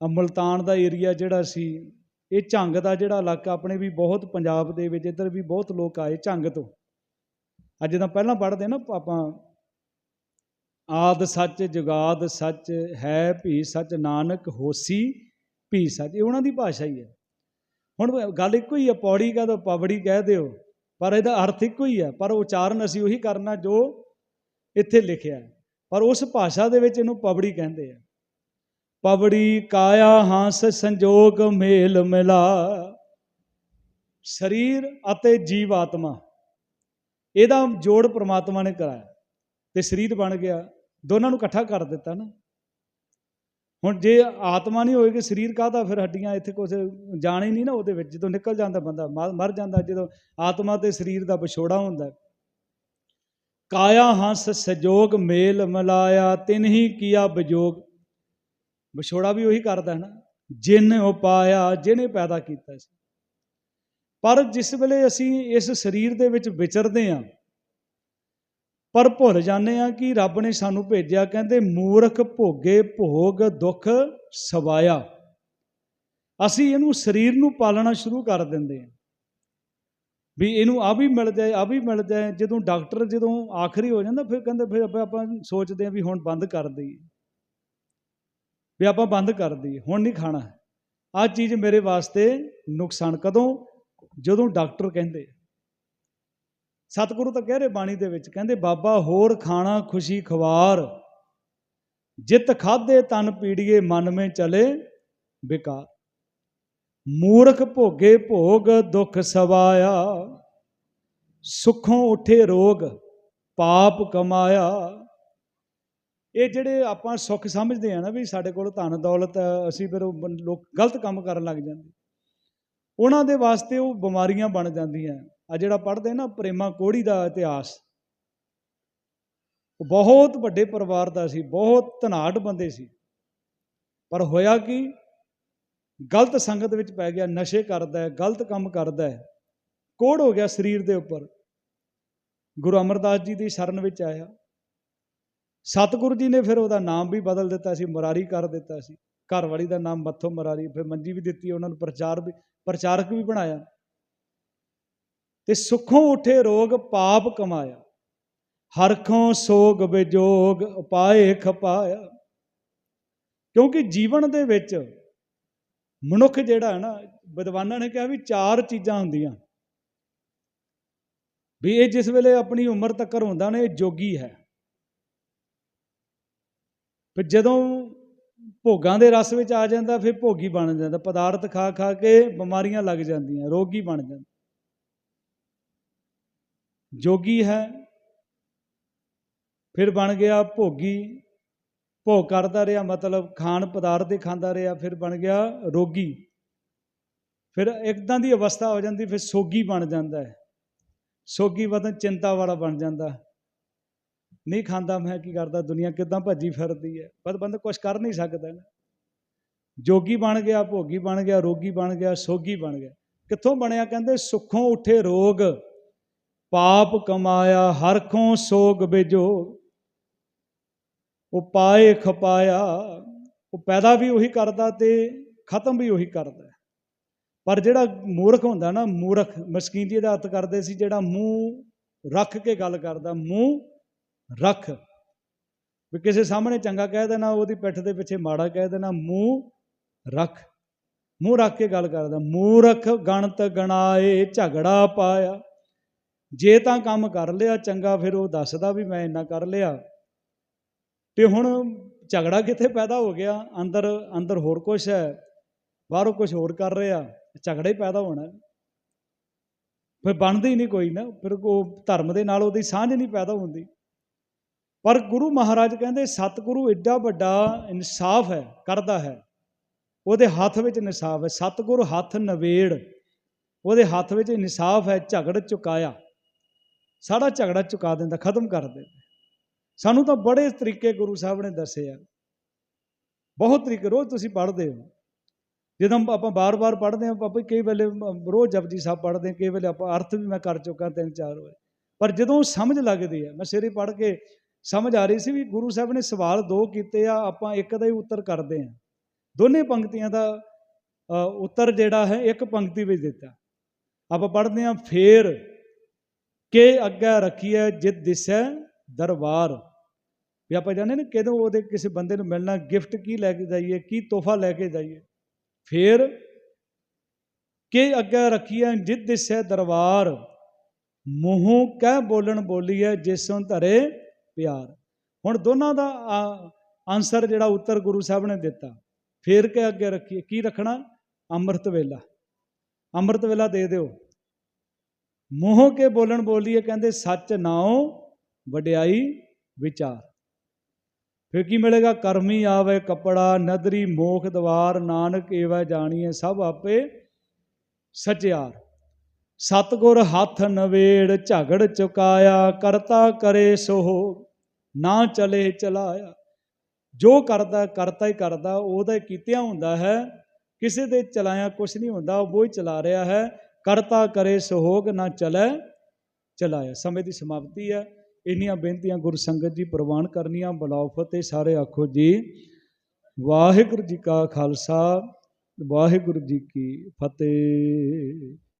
ਆਹ ਦਾ ਏਰੀਆ ਜਿਹੜਾ ਸੀ, ਇਹ ਝੰਗ ਦਾ ਜਿਹੜਾ ਇਲਾਕਾ ਆਪਣੇ ਵੀ ਬਹੁਤ ਪੰਜਾਬ ਦੇ ਵਿੱਚ ਇੱਧਰ ਵੀ ਬਹੁਤ ਲੋਕ ਆਏ ਝੰਗ ਤੋਂ। ਅੱਜ ਤਾਂ ਪਹਿਲਾਂ ਪੜ੍ਹਦੇ ਨਾ ਆਪਾਂ, ਆਦ ਸੱਚ, ਜੁਗਾਦ ਸੱਚ, ਹੈ ਭੀ ਸੱਚ, ਨਾਨਕ ਹੋਸੀ ਭੀ ਸੱਚ, ਇਹ ਉਹਨਾਂ ਦੀ ਭਾਸ਼ਾ ਹੀ ਹੈ। ਹੁਣ ਗੱਲ ਇੱਕੋ ਹੀ ਹੈ ਪੌੜੀ ਕਾ ਤਾਂ ਪਵੜੀ ਕਹਿ ਦਿਓ, ਪਰ ਇਹਦਾ ਅਰਥ ਇੱਕੋ ਹੀ ਹੈ ਪਰ ਉਚਾਰਨ ਅਸੀਂ ਉਹੀ ਕਰਨਾ ਜੋ ਇੱਥੇ ਲਿਖਿਆ ਹੈ। ਪਰ ਉਸ ਭਾਸ਼ਾ ਦੇ ਵਿੱਚ ਇਹਨੂੰ ਪਵੜੀ ਕਹਿੰਦੇ ਆ। ਪਵੜੀ ਕਾਇਆ ਹਾਂਸ ਸੰਜੋਗ ਮੇਲ ਮਿਲਾ। ਸਰੀਰ ਅਤੇ ਜੀਵ ਆਤਮਾ। ਇਹਦਾ ਜੋੜ ਪ੍ਰਮਾਤਮਾ ਨੇ ਕਰਾਇਆ ਤੇ ਸਰੀਰ ਬਣ ਗਿਆ। ਦੋਨਾਂ ਨੂੰ ਇਕੱਠਾ ਕਰ ਦਿੱਤਾ ਨਾ। ਹੁਣ ਜੇ ਆਤਮਾ ਨਹੀਂ ਹੋਏਗੀ, ਸਰੀਰ ਕਾਹਦਾ ਫਿਰ ਹੱਡੀਆਂ ਇੱਥੇ ਕੁਝ ਜਾਣ ਹੀ ਨਹੀਂ ਨਾ ਉਹਦੇ ਵਿੱਚ। ਜਦੋਂ ਨਿਕਲ ਜਾਂਦਾ ਬੰਦਾ, ਮਰ ਮਰ ਜਾਂਦਾ, ਜਦੋਂ ਆਤਮਾ ਤੇ ਸਰੀਰ ਦਾ ਵਿਛੋੜਾ ਹੁੰਦਾ। ਕਾਇਆ ਹੰਸ ਸਜੋਗ ਮੇਲ ਮਿਲਾਇਆ ਤਿਨਹੀ ਕੀਆ ਵਿਜੋਗ ਵਿਛੋੜਾ ਵੀ ਉਹੀ ਕਰਦਾ ਹੈ ਨਾ, ਜਿਨ ਉਪਾਇਆ, ਜਿਹਨੇ ਪੈਦਾ ਕੀਤਾ ਸੀ। ਪਰ ਜਿਸ ਵੇਲੇ ਅਸੀਂ ਇਸ ਸਰੀਰ ਦੇ ਵਿੱਚ ਵਿਚਰਦੇ ਹਾਂ, ਪਰ ਭੁੱਲ ਜਾਂਦੇ ਆ ਕਿ ਰੱਬ ਨੇ ਸਾਨੂੰ ਭੇਜਿਆ, ਕਹਿੰਦੇ, ਮੂਰਖ, ਭੋਗੇ, ਭੋਗ, ਦੁੱਖ, ਸਵਾਇਆ। ਅਸੀਂ ਇਹਨੂੰ ਸਰੀਰ ਨੂੰ ਪਾਲਣਾ ਸ਼ੁਰੂ ਕਰ ਦਿੰਦੇ ਹਾਂ। ਵੀ ਇਹਨੂੰ ਆ ਵੀ ਮਿਲ ਜਾਏ ਆ ਵੀ ਮਿਲ ਜਾਏ ਜਦੋਂ ਡਾਕਟਰ ਜਦੋਂ ਆਖਰੀ ਹੋ ਜਾਂਦਾ, ਫਿਰ ਕਹਿੰਦੇ ਫਿਰ ਆਪਾਂ ਸੋਚਦੇ ਆ ਵੀ ਹੁਣ ਬੰਦ ਕਰ ਦਈਏ। ਵੀ ਆਪਾਂ ਬੰਦ ਕਰ ਦਈਏ, ਹੁਣ ਨਹੀਂ ਖਾਣਾ। ਆ ਚੀਜ਼ ਮੇਰੇ ਵਾਸਤੇ ਨੁਕਸਾਨ ਕਦੋਂ? ਜਦੋਂ ਡਾਕਟਰ ਕਹਿੰਦੇ। ਸਤਿਗੁਰੂ ਤਾਂ ਕਹਿ ਰਹੇ ਬਾਣੀ ਦੇ ਵਿੱਚ, ਕਹਿੰਦੇ, ਬਾਬਾ, ਹੋਰ ਖਾਣਾ ਖੁਸ਼ੀ ਖਵਾਰ। ਜਿਤ ਖਾਦੇ ਤਨ ਪੀੜੀਏ, ਮਨ ਮੇ ਚਲੇ ਬਿਕਾਰ। ਮੂਰਖ ਭੋਗੇ ਭੋਗ ਦੁੱਖ ਸਵਾਇਆ ਸੁਖੋਂ ਉਠੇ ਰੋਗ ਪਾਪ ਕਮਾਇਆ। ਇਹ ਜਿਹੜੇ ਆਪਾਂ ਸੁੱਖ ਸਮਝਦੇ ਆ ਨਾ ਵੀ ਸਾਡੇ ਕੋਲ ਧਨ ਦੌਲਤ ਹੈ, ਅਸੀਂ ਫਿਰ ਉਹ ਲੋਕ ਗਲਤ ਕੰਮ ਕਰਨ ਲੱਗ ਜਾਂਦੇ। ਉਹਨਾਂ ਦੇ ਵਾਸਤੇ ਉਹ ਬਿਮਾਰੀਆਂ ਬਣ ਜਾਂਦੀਆਂ। ਆ ਜਿਹੜਾ ਪੜ੍ਹਦੇ ਨਾ ਪ੍ਰੇਮਾ ਕੋੜੀ ਦਾ ਇਤਿਹਾਸ। ਉਹ ਬਹੁਤ ਵੱਡੇ ਪਰਿਵਾਰ ਦਾ ਸੀ ਬਹੁਤ ਧਨਾਢ ਬੰਦੇ ਸੀ। ਪਰ ਹੋਇਆ ਕਿ? ਗਲਤ ਸੰਗਤ ਵਿੱਚ ਪੈ ਗਿਆ, ਨਸ਼ੇ ਕਰਦਾ ਹੈ, ਗਲਤ ਕੰਮ ਕਰਦਾ ਹੈ, ਕੋੜ ਹੋ ਗਿਆ ਸਰੀਰ ਦੇ ਉੱਪਰ। ਗੁਰੂ ਅਮਰਦਾਸ ਜੀ ਦੀ ਸ਼ਰਨ ਵਿੱਚ ਆਇਆ। ਸਤਿਗੁਰੂ ਜੀ ਨੇ ਫਿਰ ਉਹਦਾ ਨਾਮ ਵੀ ਬਦਲ ਦਿੱਤਾ ਸੀ, ਮੁਰਾਰੀ ਕਰ ਦਿੱਤਾ ਸੀ। ਘਰ ਵਾਲੀ ਦਾ ਨਾਮ ਮੱਥੋ ਮੁਰਾਰੀ, ਫਿਰ ਮੰਜੀ ਵੀ ਦਿੱਤੀ, ਉਹਨਾਂ ਨੂੰ ਪ੍ਰਚਾਰ ਵੀ, ਪ੍ਰਚਾਰਕ ਵੀ ਬਣਾਇਆ। ਤੇ ਸੁਖੋਂ ਉਠੇ ਰੋਗ, ਪਾਪ ਕਮਾਇਆ। ਹਰਖੋਂ ਸੋਗ ਵਿਜੋਗ ਉਪਾਏ ਖਪਾਇਆ। ਕਿਉਂਕਿ ਜੀਵਨ ਦੇ ਵਿੱਚ ਮਨੁੱਖ ਜਿਹੜਾ ਹੈ ਨਾ, ਵਿਦਵਾਨਾਂ ਨੇ ਕਿਹਾ ਵੀ ਚਾਰ ਚੀਜ਼ਾਂ ਹੁੰਦੀਆਂ। ਵੀ ਇਹ ਜਿਸ ਵੇਲੇ ਆਪਣੀ ਉਮਰ ਤੱਕ ਹੁੰਦਾ ਨਾ, ਇਹ ਜੋਗੀ ਹੈ। ਫਿਰ ਜਦੋਂ ਭੋਗਾਂ ਦੇ ਰਸ ਵਿੱਚ ਆ ਜਾਂਦਾ, ਫਿਰ ਭੋਗੀ ਬਣ ਜਾਂਦਾ, ਪਦਾਰਥ ਖਾ ਖਾ ਕੇ ਬਿਮਾਰੀਆਂ ਲੱਗ ਜਾਂਦੀਆਂ, ਰੋਗੀ ਬਣ ਜਾਂਦਾ। ਜੋਗੀ ਹੈ, ਫਿਰ ਬਣ ਗਿਆ ਭੋਗੀ। ਭੋਗ ਕਰਦਾ ਰਿਹਾ, ਮਤਲਬ ਖਾਣ ਪਦਾਰਥ ਹੀ ਖਾਂਦਾ ਰਿਹਾ, ਫਿਰ ਬਣ ਗਿਆ ਰੋਗੀ। ਫਿਰ ਇੱਕਦਾਂ ਦੀ ਅਵਸਥਾ ਹੋ ਜਾਂਦੀ, ਫਿਰ ਸੋਗੀ ਬਣ ਜਾਂਦਾ ਹੈ। ਸੋਗੀ ਵਤਨ ਚਿੰਤਾ ਵਾਲਾ ਬਣ ਜਾਂਦਾ। ਨਹੀਂ ਖਾਂਦਾ ਮੈਂ, ਕੀ ਕਰਦਾ, ਦੁਨੀਆ ਕਿਦਾਂ ਭੱਜੀ ਫਿਰਦੀ ਹੈ। ਪਰ ਬੰਦਾ ਕੁਝ ਕਰ ਨਹੀਂ ਸਕਦਾ ਨਾ। ਜੋਗੀ ਬਣ ਗਿਆ, ਭੋਗੀ ਬਣ ਗਿਆ, ਰੋਗੀ ਬਣ ਗਿਆ, ਸੋਗੀ ਬਣ ਗਿਆ। ਕਿੱਥੋਂ ਬਣਿਆ ਕਹਿੰਦੇ, ਸੁੱਖੋਂ ਉੱਠੇ ਰੋਗ, ਪਾਪ ਕਮਾਇਆ ਹਰਖੋਂ ਸੋਗ ਬਿਜੋਗ ਉਹ ਪਾਏ ਖਪਾਇਆ, ਉਹ ਪੈਦਾ ਵੀ ਉਹੀ ਕਰਦਾ ਤੇ ਖਤਮ ਵੀ ਉਹੀ ਕਰਦਾ। ਪਰ ਜਿਹੜਾ ਮੂਰਖ ਹੁੰਦਾ ਨਾ, ਮੂਰਖ, ਮਸਕੀਨ ਜੀ ਦਾ ਅਰਥ ਕਰਦੇ ਸੀ, ਜਿਹੜਾ ਮੂੰਹ ਰੱਖ ਕੇ ਗੱਲ ਕਰਦਾ, ਮੂੰਹ ਰੱਖ। ਵੀ ਕਿਸੇ ਸਾਹਮਣੇ ਚੰਗਾ ਕਹਿ ਦੇਣਾ, ਉਹਦੀ ਪਿੱਠ ਦੇ ਪਿੱਛੇ ਮਾੜਾ ਕਹਿ ਦੇਣਾ, ਮੂੰਹ ਰੱਖ। ਮੂੰਹ ਰੱਖ ਕੇ ਗੱਲ ਕਰਦਾ, ਮੂਰਖ ਗਣਤ ਗਣਾਏ, ਝਗੜਾ ਪਾਇਆ। ਜੇ ਤਾਂ ਕੰਮ ਕਰ ਲਿਆ ਚੰਗਾ, ਫਿਰ ਉਹ ਦੱਸਦਾ ਵੀ ਮੈਂ ਇੰਨਾ ਕਰ ਲਿਆ। ਤੇ ਹੁਣ ਝਗੜਾ ਕਿੱਥੇ ਪੈਦਾ ਹੋ ਗਿਆ? ਅੰਦਰ ਅੰਦਰ ਹੋਰ ਕੁਝ ਹੈ। ਬਾਹਰੋਂ ਕੁਝ ਹੋਰ ਕਰ ਰਿਹਾ ਝਗੜਾ ਹੀ ਪੈਦਾ ਹੋਣਾ। ਫਿਰ ਬਣਦੀ ਹੀ ਨਹੀਂ ਕੋਈ ਨਾ। ਫਿਰ ਉਹ ਧਰਮ ਦੇ ਨਾਲ ਉਹਦੀ ਸਾਂਝ ਨਹੀਂ ਪੈਦਾ ਹੁੰਦੀ। ਪਰ ਗੁਰੂ ਮਹਾਰਾਜ ਕਹਿੰਦੇ, ਸਤਿਗੁਰੂ ਐਡਾ ਵੱਡਾ ਇਨਸਾਫ ਹੈ, ਕਰਦਾ ਹੈ। ਉਹਦੇ ਹੱਥ ਵਿੱਚ ਇਨਸਾਫ ਹੈ। ਸਤਿਗੁਰ ਹੱਥ ਨਵੇੜ। ਉਹਦੇ ਹੱਥ ਵਿੱਚ ਇਨਸਾਫ ਹੈ, ਝਗੜ ਚੁਕਾਇਆ। ਸਾਡਾ ਝਗੜਾ ਚੁਕਾ ਦਿੰਦਾ, ਖਤਮ ਕਰ ਦਿੰਦਾ। ਸਾਨੂੰ ਤਾਂ ਬੜੇ ਤਰੀਕੇ ਗੁਰੂ ਸਾਹਿਬ ਨੇ ਦੱਸੇ ਆ। ਬਹੁਤ ਤਰੀਕੇ, ਰੋਜ਼ ਤੁਸੀਂ ਪੜ੍ਹਦੇ ਹੋ। ਜਦੋਂ ਆਪਾਂ ਬਾਰ-ਬਾਰ ਪੜ੍ਹਦੇ ਹਾਂ ਆਪਾਂ ਕਈ ਵੇਲੇ ਰੋਜ਼ ਜਪਜੀ ਸਾਹਿਬ ਪੜ੍ਹਦੇ ਹਾਂ, ਕਈ ਵੇਲੇ ਆਪਾਂ ਅਰਥ ਵੀ ਮੈਂ ਕਰ ਚੁੱਕਾ, ਤਿੰਨ ਚਾਰ ਵਾਰ। ਪਰ ਜਦੋਂ ਸਮਝ ਲੱਗਦੀ ਹੈ ਮੈਂ ਸਿਰੇ ਪੜ੍ਹ ਕੇ ਸਮਝ ਆ ਰਹੀ ਸੀ ਵੀ ਗੁਰੂ ਸਾਹਿਬ ਨੇ ਸਵਾਲ ਦੋ ਕੀਤੇ ਆ, ਆਪਾਂ ਇੱਕ ਦਾ ਹੀ ਉੱਤਰ ਕਰਦੇ ਹਾਂ। ਦੋਨੇ ਪੰਕਤੀਆਂ ਦਾ ਉੱਤਰ ਜਿਹੜਾ ਹੈ, ਇੱਕ ਪੰਕਤੀ ਵਿੱਚ ਦਿੱਤਾ। ਆਪਾਂ ਪੜ੍ਹਦੇ ਹਾਂ, ਫੇਰ ਕੇ ਅੱਗੇ ਰੱਖੀਐ, ਜਿਤ ਦਿਸੈ ਦਰਬਾਰ। ਵੀ ਆਪਾਂ ਜਾਣਦੇ ਨੇ ਕਿਦੋਂ ਉਹਦੇ ਕਿਸੇ ਬੰਦੇ ਨੂੰ ਮਿਲਣਾ ਗਿਫਟ ਕੀ ਲੈ ਕੇ ਜਾਈਏ, ਕੀ ਤੋਹਫਾ ਲੈ ਕੇ ਜਾਈਏ। ਫੇਰ ਕਿ ਅੱਗੇ ਰੱਖੀਐ ਜਿਤ ਦਿਸੈ ਦਰਬਾਰ। ਮੂੰਹੋਂ ਕਹਿ ਬੋਲਣ ਬੋਲੀਐ ਜਿਸੋਂ ਧਰੇ ਪਿਆਰ। ਹੁਣ ਦੋਨਾਂ ਦਾ ਆਨਸਰ ਜਿਹੜਾ ਉੱਤਰ ਗੁਰੂ ਸਾਹਿਬ ਨੇ ਦਿੱਤਾ। ਫੇਰ ਕੇ ਅੱਗੇ ਰੱਖੀਏ, ਕੀ ਰੱਖਣਾ? ਅੰਮ੍ਰਿਤ ਵੇਲਾ। ਅੰਮ੍ਰਿਤ ਵੇਲਾ ਦੇ ਦਿਓ। ਮੂੰਹੋਂ ਕੇ ਬੋਲਣ ਬੋਲੀਏ ਕਹਿੰਦੇ, ਸੱਚ ਨਾਉ ਵਡਿਆਈ ਵਿਚਾਰ। ਫਿਰ ਕੀ ਮਿਲੇਗਾ? ਕਰਮੀ ਆਵੇ ਕਪੜਾ, ਨਦਰੀ ਮੋਖ ਦਵਾਰ, ਨਾਨਕ ਏਵੈ ਜਾਣੀਏ ਸਭ ਆਪੇ ਸਚਿਆਰ। ਸਤਗੁਰ ਹੱਥ ਨਵੇੜ, ਝਗੜ ਚੁਕਾਇਆ, ਕਰਤਾ ਕਰੇ ਸੋ ਨਾ ਚਲੇ ਚਲਾਇਆ। ਜੋ ਕਰਦਾ, ਕਰਤਾ ਹੀ ਕਰਦਾ, ਉਹਦਾ ਕੀਤਿਆ ਹੁੰਦਾ ਹੈ। ਕਿਸੇ ਦੇ ਚਲਾਇਆ ਕੁਛ ਨਹੀਂ ਹੁੰਦਾ, ਉਹ ਹੀ ਚਲਾ ਰਿਹਾ ਹੈ। ਕਰਤਾ ਕਰੇ ਸੋਹੋਗ ਨਾ ਚਲੇ ਚਲਾਇਆ। ਸਮੇਂ ਦੀ ਸਮਾਪਤੀ ਹੈ। ਇੰਨੀਆਂ ਬੇਨਤੀਆਂ ਗੁਰੂ ਸੰਗਤ ਜੀ ਪ੍ਰਵਾਨ ਕਰਨੀਆਂ, ਬਲਾਉ ਫਤਿਹ ਸਾਰੇ ਆਖੋ ਜੀ। ਵਾਹਿਗੁਰੂ ਜੀ ਕਾ ਖਾਲਸਾ, ਵਾਹਿਗੁਰੂ ਜੀ ਕੀ ਫਤਿਹ।